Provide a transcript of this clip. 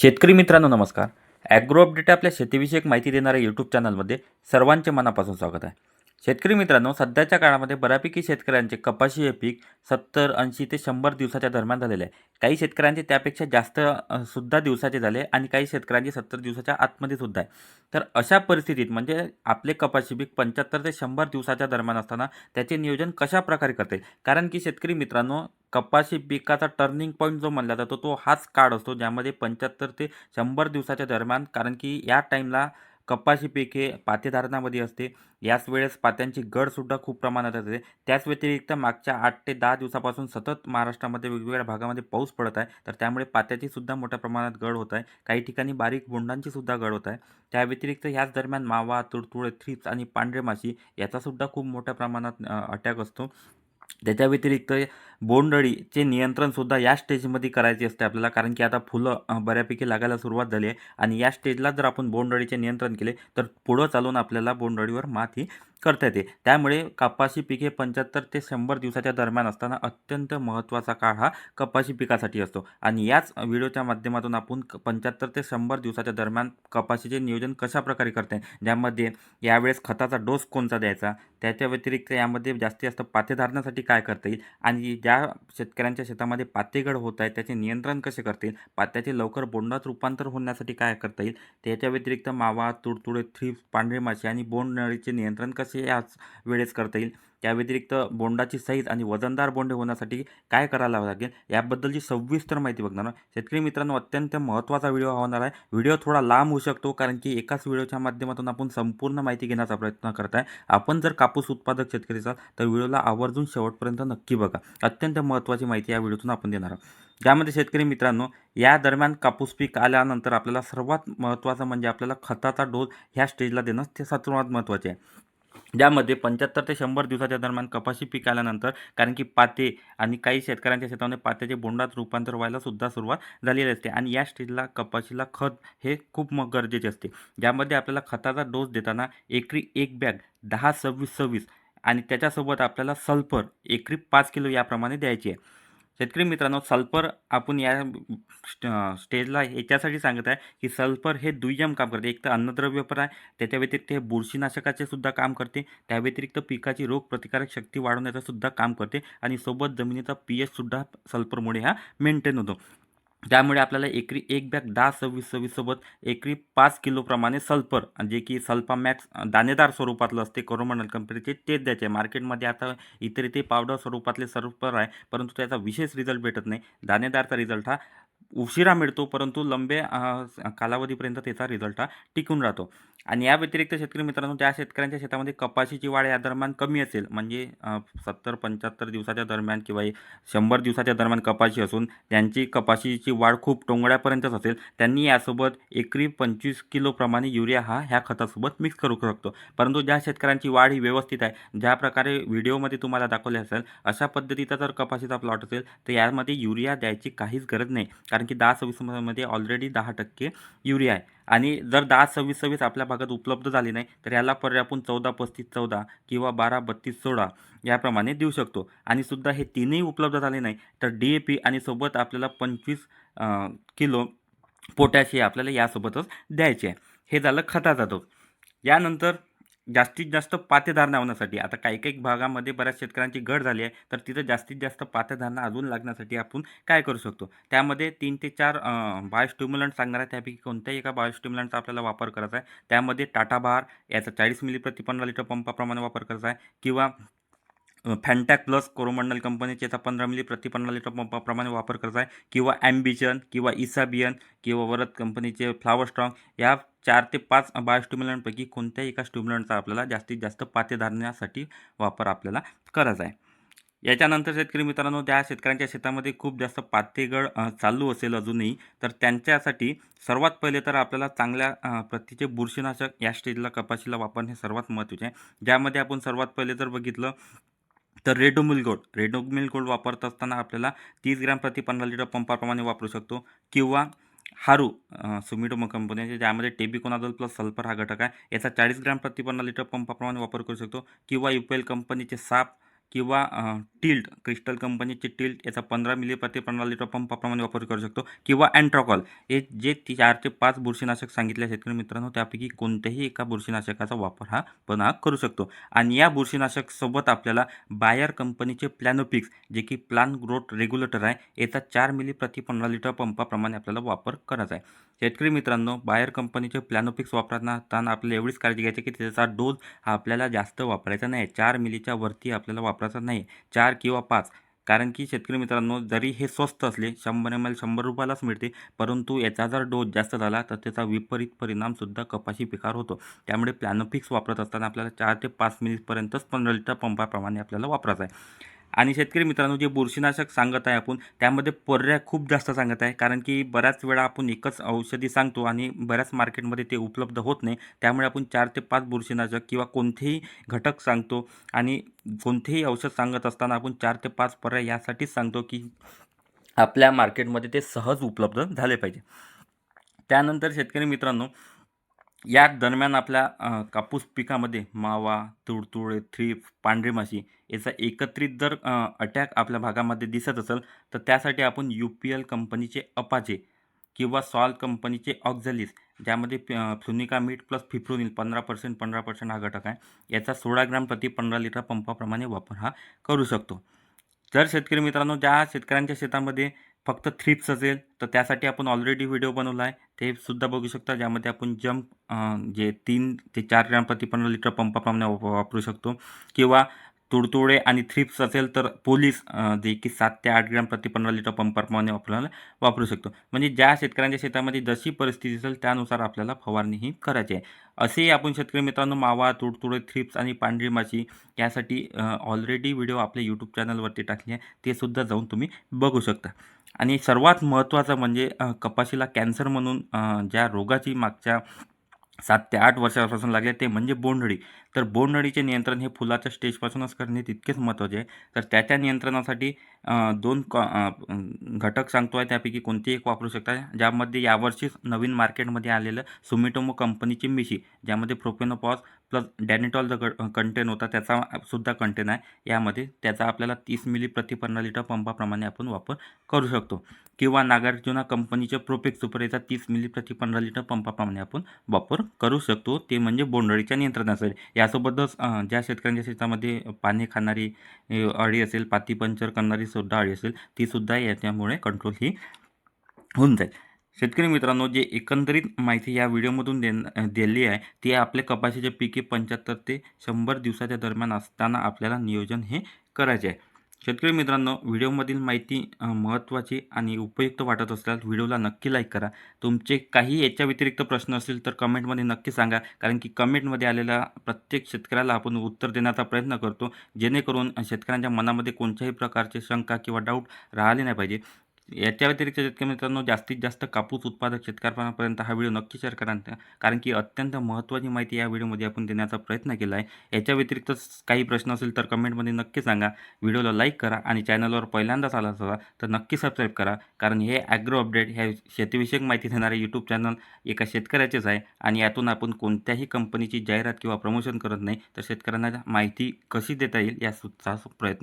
शेतकरी मित्रांनो नमस्कार. ॲग्रो अपडेट आपल्या शेतीविषयक माहिती देणाऱ्या यूट्यूब चॅनलमध्ये सर्वांचे मनापासून स्वागत आहे. शेतकरी मित्रांनो सध्याच्या काळामध्ये बऱ्यापैकी शेतकऱ्यांचे कपाशी हे पीक सत्तर ऐंशी ते शंभर दिवसाच्या दरम्यान झालेले आहे. काही शेतकऱ्यांचे त्यापेक्षा जास्त सुद्धा दिवसाचे झाले आणि काही शेतकऱ्यांचे सत्तर दिवसाच्या आतमध्ये सुद्धा आहे. तर अशा परिस्थितीत म्हणजे आपले कपाशी पीक पंच्याहत्तर ते शंभर दिवसाच्या दरम्यान असताना त्याचे नियोजन कशा प्रकारे करते कारण की शेतकरी मित्रांनो कपाशी पिकाचा टर्निंग पॉईंट जो म्हणला जातो तो हाच काळ असतो ज्यामध्ये पंच्याहत्तर ते शंभर दिवसाच्या दरम्यान कारण की या टाईमला कपाशी पीक हे पातेधारणामध्ये असते. याच वेळेस पात्यांची गडसुद्धा खूप प्रमाणात असते. त्याच व्यतिरिक्त मागच्या आठ ते दहा दिवसापासून सतत महाराष्ट्रामध्ये वेगवेगळ्या भागामध्ये पाऊस पडत आहे. तर त्यामुळे पात्याची सुद्धा मोठ्या प्रमाणात गड होत आहे. काही ठिकाणी बारीक बोंडांची सुद्धा गड होत आहे. त्या व्यतिरिक्त ह्याच दरम्यान मावा तुडतुळे थ्रिप्स आणि पांढरे माशी याचासुद्धा खूप मोठ्या प्रमाणात अटॅक असतो. त्याच्या व्यतिरिक्त बोंडअळीचे नियंत्रणसुद्धा या स्टेजमध्ये करायचे असते आपल्याला. कारण की आता फुलं बऱ्यापैकी लागायला सुरुवात झाली आहे. आणि या स्टेजला जर आपण बोंडअळीचे नियंत्रण केले तर पुढं चालून आपल्याला बोंडअळीवर मात ही करता येते. त्यामुळे कपाशी पिके पंच्याहत्तर ते शंभर दिवसाच्या दरम्यान असताना अत्यंत महत्त्वाचा काळ हा कपाशी पिकासाठी असतो. आणि याच व्हिडिओच्या माध्यमातून आपण पंच्याहत्तर ते शंभर दिवसाच्या दरम्यान कपाशीचे नियोजन कशा प्रकारे करता येईल? ज्यामध्ये यावेळेस खताचा डोस कोणता द्यायचा? त्याच्या व्यतिरिक्त यामध्ये जास्तीत जास्त पाते धारण्यासाठी काय करता येईल? आणि ज्या शेतकऱ्यांच्या शेतामध्ये पातेगड होत आहे त्याचे नियंत्रण कसे करता येईल? पात्याचे लवकर बोंडात रूपांतर होण्यासाठी काय करता येईल? त्याच्या व्यतिरिक्त मावा तुडतुडे थ्री पांढरे माशी आणि बोंडनळीचे नियंत्रण कसे याच वेळेस करता येईल. त्या व्यतिरिक्त बोंडाची साईज आणि वजनदार बोंडे होण्यासाठी काय करायला लागेल? याबद्दलची सविस्तर माहिती बघणार आहोत. शेतकरी मित्रांनो अत्यंत महत्त्वाचा व्हिडिओ होणार आहे. व्हिडिओ थोडा लांब होऊ शकतो कारण की एकाच व्हिडिओच्या माध्यमातून आपण संपूर्ण माहिती घेण्याचा प्रयत्न करत आहे आपण जर कापूस उत्पादक शेतकरी असाल तर व्हिडिओला आवर्जून शेवटपर्यंत नक्की बघा. अत्यंत महत्त्वाची माहिती या व्हिडिओतून आपण देणार आहोत. ज्यामध्ये शेतकरी मित्रांनो या दरम्यान कापूस पीक आल्यानंतर आपल्याला सर्वात महत्त्वाचं म्हणजे आपल्याला खताचा डोस ह्या स्टेजला देणं ते सर्वात महत्त्वाचे आहे. ज्यामध्ये पंच्याहत्तर ते शंभर दिवसाच्या दरम्यान कपाशी पीक आल्यानंतर कारण की पाते आणि काही शेतकऱ्यांच्या शेतामध्ये पात्याचे बोंडात रूपांतर व्हायला सुद्धा सुरुवात झालेली असते आणि या स्टेजला कपाशीला खत हे खूप मग गरजेचे असते. ज्यामध्ये आपल्याला खताचा डोस देताना एकरी एक बॅग दहा सव्वीस सव्वीस आणि त्याच्यासोबत आपल्याला सल्फर एकरी पाच किलो याप्रमाणे द्यायची आहे. शेतकरी मित्रांनो सल्फर आपण या स्टेजला याच्यासाठी सांगत आहे की सल्फर हे दुय्यम काम करते. एक तर अन्नद्रव्य पण आहे त्याच्या व्यतिरिक्त हे बुरशीनाशकाचे सुद्धा काम करते. त्या व्यतिरिक्त पिकाची रोगप्रतिकारक शक्ती वाढवण्याचं सुद्धा काम करते. आणि सोबत जमिनीचा पी एचसुद्धा सल्फरमुळे हा मेंटेन होतो. त्यामुळे आपल्याला एकरी एक बॅग दहा सव्वीस सव्वीससोबत एकरी पाच किलोप्रमाणे सल्फर जे की सल्फामॅक्स दाणेदार स्वरूपातलं असते कोरोमंडल कंपनीचे तेच द्यायचे. मार्केटमध्ये आता इतर ते पावडर स्वरूपातले सल्फर आहे परंतु त्याचा विशेष रिझल्ट भेटत नाही. दाणेदारचा रिझल्ट हा उशिरा मिळतो परंतु लंबे कालावधीपर्यंत त्याचा रिझल्ट हा टिकून राहतो. आणि या व्यतिरिक्त शेतकरी मित्रांनो त्या शेतकऱ्यांच्या शेतामध्ये कपाशीची वाढ या दरम्यान कमी असेल. म्हणजे सत्तर पंच्याहत्तर दिवसाच्या दरम्यान किंवा शंभर दिवसाच्या दरम्यान कपाशी असून त्यांची कपाशीची वाढ खूप टोंगळ्यापर्यंतच असेल. त्यांनी यासोबत एकरी पंचवीस किलोप्रमाणे युरिया हा ह्या खतासोबत मिक्स करू शकतो. परंतु ज्या शेतकऱ्यांची वाढ ही व्यवस्थित आहे ज्या प्रकारे व्हिडिओमध्ये तुम्हाला दाखवले असेल अशा पद्धतीचा जर कपाशीचा प्लॉट असेल तर यामध्ये युरिया द्यायची काहीच गरज नाही. कारण कारण की दहा सव्वीसमध्ये ऑलरेडी दहा टक्के युरिया आहे. आणि जर दहा सव्वीस सव्वीस आपल्या भागात उपलब्ध झाली नाही तर याला पर्याय आपण चौदा पस्तीस चौदा किंवा बारा बत्तीस सोळा याप्रमाणे देऊ शकतो. आणि सुद्धा हे तीनही उपलब्ध झाले नाही तर डी ए पी आणि सोबत आपल्याला पंचवीस किलो पोटॅश हे आपल्याला यासोबतच द्यायचे आहे. हे झालं खताचा डोस यानंतर जास्तीत जास्त पातेधारणा होण्यासाठी आता काही काही भागामध्ये बऱ्याच शेतकऱ्यांची घट झाली आहे तर तिथं जास्तीत जास्त पातेधारणा अजून लागण्यासाठी आपण काय करू शकतो? त्यामध्ये तीन ते चार बायोस्टिम्युलंट सांगणार आहे त्यापैकी कोणत्याही एका बायोस्टिम्युलंटचा आपल्याला वापर करायचा आहे. त्यामध्ये टाटा बहार याचा चाळीस मिली प्रति पंधरा लिटर पंपाप्रमाणे वापर करायचा आहे. किंवा फॅन्टॅक प्लस कोरोमंडल कंपनीचे याचा पंधरा मिली प्रति पंधरा लिटर पंपाप्रमाणे वापर करायचा आहे. किंवा ॲम्बिशन किंवा इसाबियन किंवा वरत कंपनीचे फ्लावर स्ट्रॉंग या चार ते पाच बायोस्टिम्युलंटपैकी कोणत्याही एका स्टिम्युलंटचा आपल्याला जास्तीत जास्त पाते धारण्यासाठी वापर आपल्याला करायचा आहे. याच्यानंतर शेतकरी मित्रांनो त्या शेतकऱ्यांच्या शेतामध्ये खूप जास्त पातेगड चालू असेल अजूनही तर त्यांच्यासाठी सर्वात पहिले तर आपल्याला चांगल्या प्रतीचे बुरशीनाशक या स्टेजला कपाशीला वापरणे सर्वात महत्त्वाचे आहे. ज्यामध्ये आपण सर्वात पहिले जर बघितलं तर रेडोमिल गोल्ड रेडोमिल गोल्ड वापरत असताना आपल्याला तीस ग्रॅम प्रति पंधरा लिटर पंपाप्रमाणे वापरू शकतो. किंवा हारू सुमिटोमो कंपनीचे ज्यामध्ये टेबिकोनाझोल प्लस सल्फर हा घटक आहे. याचा चाळीस ग्रॅम प्रति पंधरा लिटर पंपाप्रमाणे वापर करू शकतो. किंवा युपेल कंपनीचे साप किंवा टिल्ट क्रिस्टल कंपनीचे टिल्ट याचा पंधरा मिली प्रति पंधरा लिटर पंपाप्रमाणे वापर करू शकतो. किंवा अँट्रॉकॉल हे जे ती चार ते पाच बुरशीनाशक सांगितले शेतकरी मित्रांनो त्यापैकी कोणत्याही एका बुरशीनाशकाचा वापर हा पण हा करू शकतो. आणि या बुरशीनाशक सोबत आपल्याला बायर कंपनीचे प्लॅनोपिक्स जे की प्लान ग्रोथ रेग्युलेटर आहे याचा चार मिली प्रति पंधरा लिटर पंपाप्रमाणे आपल्याला वापर करायचा आहे. शेतकरी मित्रांनो बायर कंपनीचे प्लॅनोपिक्स वापरताना आपल्याला एवढीच काळजी घ्यायची की त्याचा डोस हा आपल्याला जास्त वापरायचा नाही चार मिलीच्या वरती आपल्याला वापर वापरायचा नाही. चार किंवा पाच. कारण की शेतकरी मित्रांनो जरी हे स्वस्त असले शंभर एम एल शंभर रुपयालाच मिळते परंतु याचा जर डोस जास्त झाला तर त्याचा विपरीत परिणामसुद्धा कपाशी पिकार होतो. त्यामुळे प्लॅनोफिक्स वापरत असताना आपल्याला चार ते पाच मिनिटपर्यंतच पंधरा लिटर पंपाप्रमाणे आपल्याला वापरायचं आहे. आणि शेतकरी मित्रांनो जे बुरशीनाशक सांगत आहे आपण त्यामध्ये पर्याय खूप जास्त सांगत आहे. कारण की बऱ्याच वेळा आपण एकच औषधी सांगतो आणि बऱ्याच मार्केटमध्ये ते उपलब्ध होत नाही. त्यामुळे आपण चार ते पाच बुरशीनाशक किंवा कोणतेही घटक सांगतो आणि कोणतेही औषध सांगत असताना आपण चार ते पाच पर्याय यासाठीच सांगतो की आपल्या मार्केटमध्ये ते सहज उपलब्ध झाले पाहिजे. त्यानंतर शेतकरी मित्रांनो या दरम्यान आपल्या कापूस पिकामध्ये मावा तुडतुडे थ्रीफ पांढरी माशी याचा एकत्रित जर अटॅक आपल्या भागामध्ये दिसत असेल तर त्यासाठी आपण यू पी एल कंपनीचे अपाचे किंवा सॉल कंपनीचे ऑक्झॅलिस ज्यामध्ये फ्लुनिका मीठ प्लस फिफ्रोनिल पंधरा पर्सेंट पंधरा पर्सेंट हा घटक आहे. याचा सोळा ग्राम प्रति पंधरा लिटर पंपाप्रमाणे वापर हा करू शकतो. जर शेतकरी मित्रांनो ज्या शेतकऱ्यांच्या शेतामध्ये फक्त थ्रिप्स असेल तर त्यासाठी आपण ऑलरेडी व्हिडिओ बनवला आहे. ते सुद्धा बघू शकता ज्यामध्ये आपण जम्प जे तीन ते चार ग्रॅम प्रति पंधरा लिटर पंपाप्रमाणे वाप- वापरू शकतो. किंवा तुडतुडे आणि थ्रिप्स असेल तर पोलीस जे की सात ते आठ ग्रॅम प्रति पंधरा लिटर पंपाप्रमाणे आपल्याला वापरू शकतो. म्हणजे ज्या शेतकऱ्यांच्या शेतामध्ये जशी परिस्थिती असेल त्यानुसार आपल्याला फवारणी ही करायची आहे. असेही आपण शेतकरी मित्रांनो मावा तुडतुडे थ्रिप्स आणि पांढरी माशी यासाठी ऑलरेडी व्हिडिओ आपल्या यूट्यूब चॅनलवरती टाकले आहे. ते सुद्धा जाऊन तुम्ही बघू शकता. आणि सर्वात महत्त्वाचं म्हणजे कपाशीला कॅन्सर म्हणून ज्या रोगाची मागच्या सात ते आठ वर्षापासून लागले ते म्हणजे बोंडअळी. तर बोंडअळीचे नियंत्रण हे फुलाच्या स्टेजपासूनच करणे तितकेच महत्त्वाचे आहे. तर त्याच्या नियंत्रणासाठी दोन क घटक सांगतो आहे त्यापैकी कोणते एक वापरू शकता? ज्यामध्ये यावर्षीच नवीन मार्केटमध्ये आलेलं सुमिटोमो कंपनीची मिशी ज्यामध्ये प्रोपेनोपॉस प्लस डॅनिटॉल जो कंटेन होता त्याचा सुद्धा कंटेन आहे. यामध्ये त्याचा आपल्याला तीस मिली प्रति लिटर पंपाप्रमाणे आपण वापर करू शकतो. किंवा नागार्जुना कंपनीचे प्रोपेक सुपर याचा तीस मिली प्रति लिटर पंपाप्रमाणे आपण वापर करू शकतो. ते म्हणजे बोंडअळीच्या नियंत्रणासाठी यासोबतच ज्या शेतकऱ्यांच्या शेतामध्ये पाने खाणारी अळी असेल पाती पंचर करणारी सुद्धा अळी असेल ती सुद्धा याच्यामुळे कंट्रोल ही होऊन जाईल. शेतकरी मित्रांनो जे एकंदरीत माहिती या व्हिडिओमधून दे दिली आहे ती आपले कपाशीचे पिके पंच्याहत्तर ते शंभर दिवसाच्या दरम्यान असताना आपल्याला नियोजन हे करायचे आहे. शेतकरी मित्रांनो व्हिडिओमधील माहिती महत्त्वाची आणि उपयुक्त वाटत असल्यास व्हिडिओला नक्की लाईक करा. तुमचे काही याच्या व्यतिरिक्त प्रश्न असतील तर कमेंटमध्ये नक्की सांगा. कारण की कमेंटमध्ये आलेल्या प्रत्येक शेतकऱ्याला आपण उत्तर देण्याचा प्रयत्न करतो. जेणेकरून शेतकऱ्यांच्या मनामध्ये कोणत्याही प्रकारचे शंका किंवा डाऊट राहिले नाही पाहिजे. याच्या व्यतिरिक्त शेतकरी मित्रांनो जास्तीत जास्त कापूस उत्पादक शेतकऱ्यांपर्यंत हा व्हिडिओ नक्की शेअर करा. कारण की अत्यंत महत्त्वाची माहिती या व्हिडिओमध्ये आपण देण्याचा प्रयत्न केला आहे. याच्या व्यतिरिक्त काही प्रश्न असेल तर कमेंटमध्ये नक्की सांगा. व्हिडिओला लाईक करा आणि चॅनलवर पहिल्यांदाच आला असाल तर नक्की सबस्क्राईब करा. कारण हे ॲग्रो अपडेट ह्या शेतीविषयक माहिती देणारे यूट्यूब चॅनल एका शेतकऱ्याचेच आहे आणि यातून आपण कोणत्याही कंपनीची जाहिरात किंवा प्रमोशन करत नाही. तर शेतकऱ्यांना माहिती कशी देता येईल या सुद्धा प्रयत्न